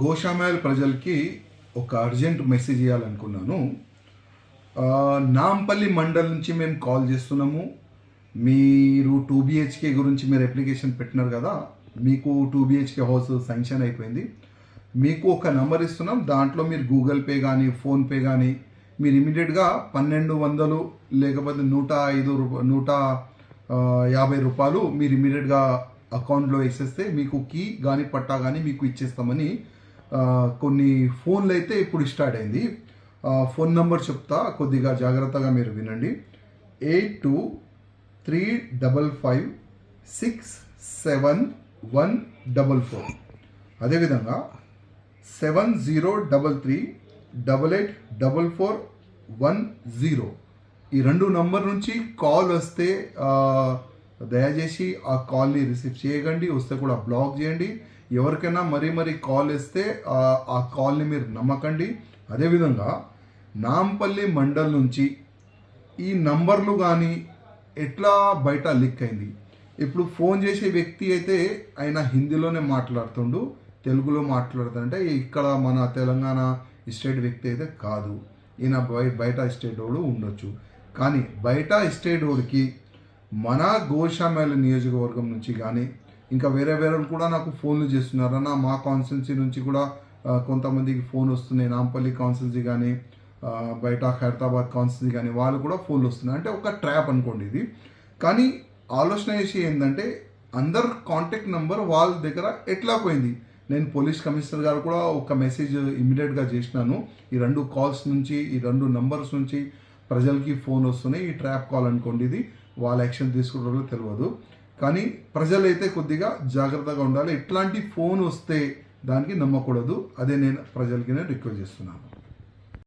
గోషామాయల్ ప్రజలకి ఒక urgent message ఇవ్వాలనుకున్నాను నాంపల్లి మండల్ నుంచి మేము కాల్ చేస్తున్నాము. మీరు టూ బిహెచ్కే గురించి మీరు అప్లికేషన్ పెట్టినారు కదా మీకు టూ బిహెచ్కే హౌస్ శాంక్షన్ అయిపోయింది. మీకు ఒక నంబర్ ఇస్తున్నాం. దాంట్లో మీరు గూగుల్ పే కానీ ఫోన్పే కానీ మీరు ఇమీడియట్గా పన్నెండు వందలు లేకపోతే నూట ఐదు రూపా నూట యాభై రూపాయలు మీరు ఇమీడియట్గా అకౌంట్లో వేసేస్తే మీకు కీ కానీ పట్టా కానీ మీకు ఇచ్చేస్తామని కొన్ని ఫోన్లు అయితే ఇప్పుడు స్టార్ట్ అయింది. ఫోన్ నంబర్ చెప్తా కొద్దిగా జాగ్రత్తగా మీరు వినండి. Eight two three double five six seven one double four. అదేవిధంగా seven zero double three double eight double four one zero. ఈ రెండు నంబర్ నుంచి కాల్ వస్తే దయచేసి ఆ కాల్ని రిసీవ్ చేయకండి వస్తే కూడా బ్లాక్ చేయండి. ఎవరికైనా మరీ మరీ కాల్ ఇస్తే ఆ, కాల్ని మీరు నమ్మకండి. అదేవిధంగా నాంపల్లి మండల్ నుంచి ఈ నంబర్లు కానీ ఎట్లా బయట లిక్ అయింది? ఇప్పుడు ఫోన్ చేసే వ్యక్తి అయితే ఆయన హిందీలోనే మాట్లాడుతుండు తెలుగులో మాట్లాడుతుంటే ఇక్కడ మన తెలంగాణ స్టేట్ వ్యక్తి అయితే కాదు. ఈయన బయ బయట స్టేట్ వాడు ఉండొచ్చు. కానీ బయట స్టేట్ వాడికి మన గోషామేల నియోజకవర్గం నుంచి కానీ ఇంకా వేరే వేరే వాళ్ళు కూడా నాకు ఫోన్లు చేస్తున్నారు అన్న మా కాన్స్టెన్సీ నుంచి కూడా కొంతమందికి ఫోన్ వస్తున్నాయి. నాంపల్లి కాన్స్టెన్సీ కానీ బయట హైదరాబాద్ కాన్స్టెన్సీ కానీ వాళ్ళు కూడా ఫోన్లు వస్తున్నాయి. అంటే ఒక ట్రాప్ అనుకోండి ఇది. కానీ ఆలోచన చేసి ఏంటంటే అందరు కాంటాక్ట్ నెంబర్ వాళ్ళ దగ్గర ఎట్లా పోయింది? నేను పోలీస్ కమిషనర్ గారు కూడా ఒక మెసేజ్ ఇమీడియట్గా చేసినాను. ఈ రెండు కాల్స్ నుంచి ఈ రెండు నంబర్స్ నుంచి ప్రజలకి ఫోన్ వస్తున్నాయి ఈ ట్రాప్ కాల్ అనుకోండి ఇది. వాళ్ళ యాక్షన్ తీసుకుంటారో తెలియదు. కానీ ప్రజలైతే కొద్దిగా జాగ్రత్తగా ఉండాలి. ఎట్లాంటి ఫోన్ వస్తే దానికి నమ్మకూడదు. అదే నేను ప్రజలకి నేను రిక్వెస్ట్ చేస్తున్నాను.